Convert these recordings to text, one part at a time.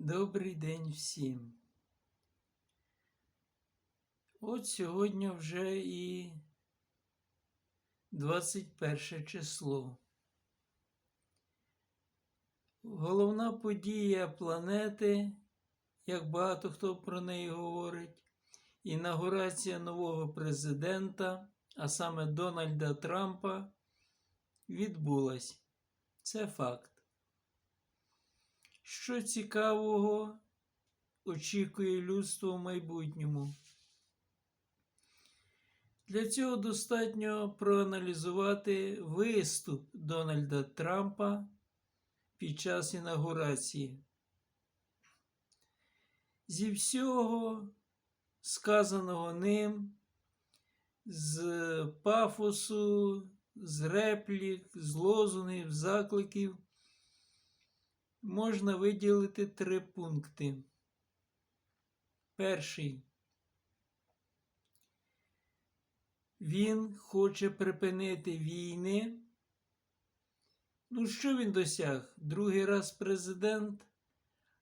Добрий день всім. От сьогодні вже і 21 число. Головна подія планети, як багато хто про неї говорить, інаугурація нового президента, а саме Дональда Трампа, відбулась. Це факт. Що цікавого очікує людство в майбутньому? Для цього достатньо проаналізувати виступ Дональда Трампа під час інаугурації. Зі всього сказаного ним, з пафосу, з реплік, з лозунгів, закликів можна виділити три пункти. Перший. Він хоче припинити війни. Ну, що він досяг? Другий раз президент,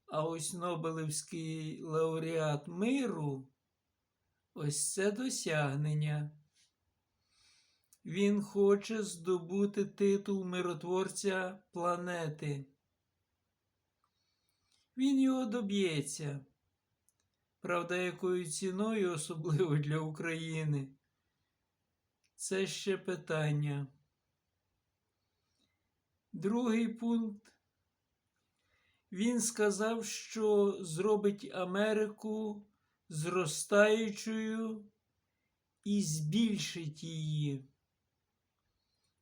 а ось Нобелевський лауреат миру. Ось це досягнення. Він хоче здобути титул миротворця планети. Він його доб'ється. Правда, якою ціною, особливо для України? Це ще питання. Другий пункт. Він сказав, що зробить Америку зростаючою і збільшить її.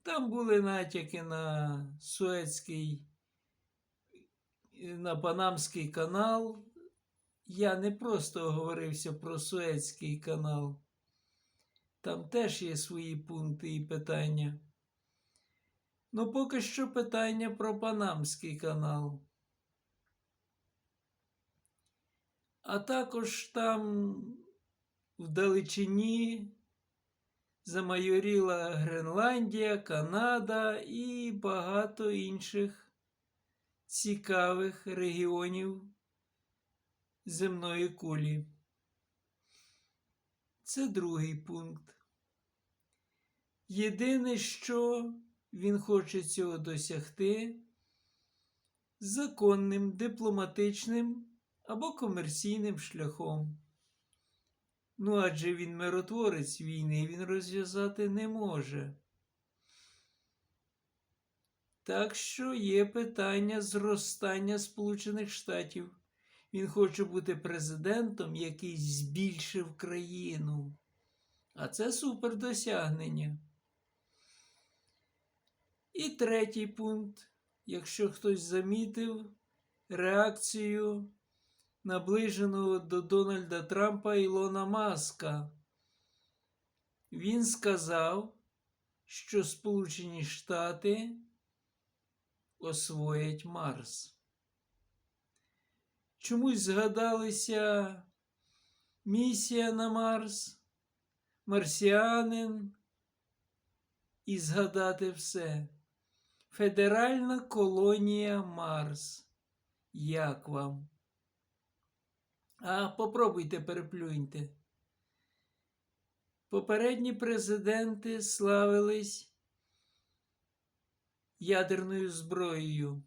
Там були натяки на Суецький на Панамський канал. Я не просто оговорився про Суецький канал. Там теж є свої пункти і питання. Ну, поки що питання про Панамський канал. А також там вдалечині замайоріла Гренландія, Канада і багато інших цікавих регіонів земної кулі. Це другий пункт. Єдине, що він хоче цього досягти законним, дипломатичним або комерційним шляхом. Ну адже він миротворець війни він розв'язати не може. Так що є питання зростання Сполучених Штатів. Він хоче бути президентом, який збільшив країну. А це супердосягнення. І третій пункт, якщо хтось замітив реакцію наближеного до Дональда Трампа Ілона Маска. Він сказав, що Сполучені Штати освоять Марс. Чомусь згадалися місія на Марс, марсіанин і згадати все. Федеральна колонія Марс. Як вам? А попробуйте переплюньте. Попередні президенти славились ядерною зброєю.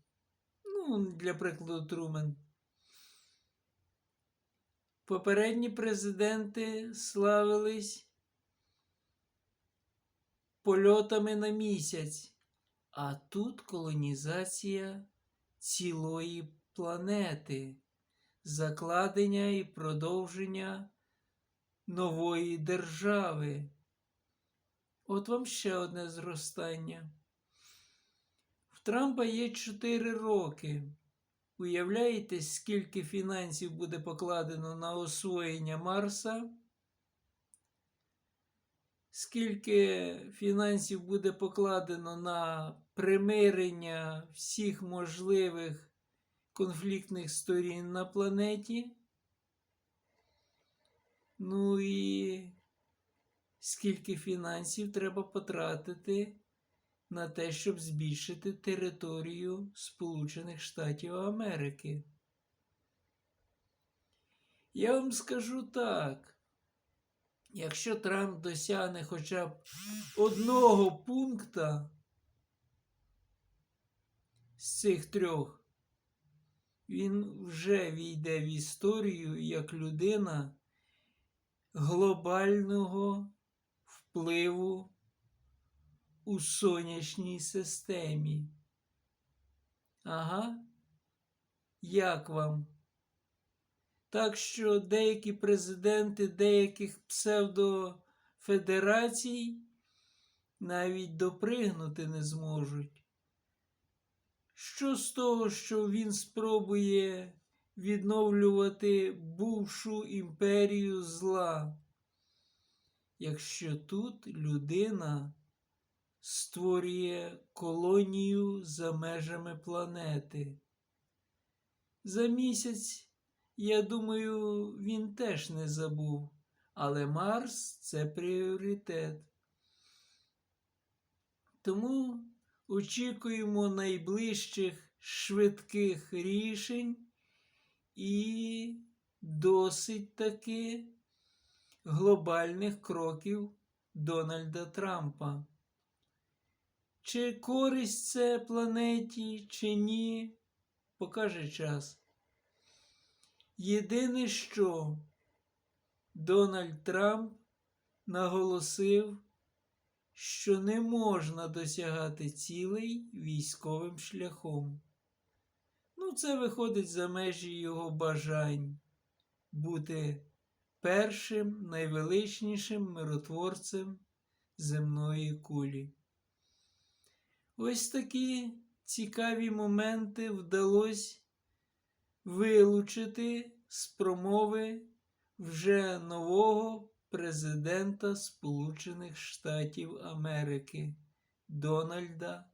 Ну, для прикладу, Трумен. Попередні президенти славились польотами на місяць, а тут колонізація цілої планети, закладення і продовження нової держави. От вам ще одне зростання. Трампа є 4 роки. Уявляєте, скільки фінансів буде покладено на освоєння Марса? Скільки фінансів буде покладено на примирення всіх можливих конфліктних сторін на планеті? Ну і скільки фінансів треба потратити на те, щоб збільшити територію Сполучених Штатів Америки. Я вам скажу так. Якщо Трамп досягне хоча б одного пункта з цих трьох, він вже війде в історію як людина глобального впливу у сонячній системі. Ага. Як вам? Так що деякі президенти деяких псевдофедерацій навіть допригнути не зможуть. Що з того, що він спробує відновлювати бувшу імперію зла, якщо тут людина створює колонію за межами планети? За місяць, я думаю, він теж не забув, але Марс це пріоритет. Тому очікуємо найближчих швидких рішень і досить таки глобальних кроків Дональда Трампа. Чи користь це планеті, чи ні, покаже час. Єдине, що Дональд Трамп наголосив, що не можна досягати цілей військовим шляхом. Ну, це виходить за межі його бажань бути першим найвеличнішим миротворцем земної кулі. Ось такі цікаві моменти вдалося вилучити з промови вже нового президента Сполучених Штатів Америки Дональда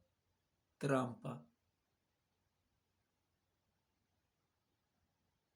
Трампа.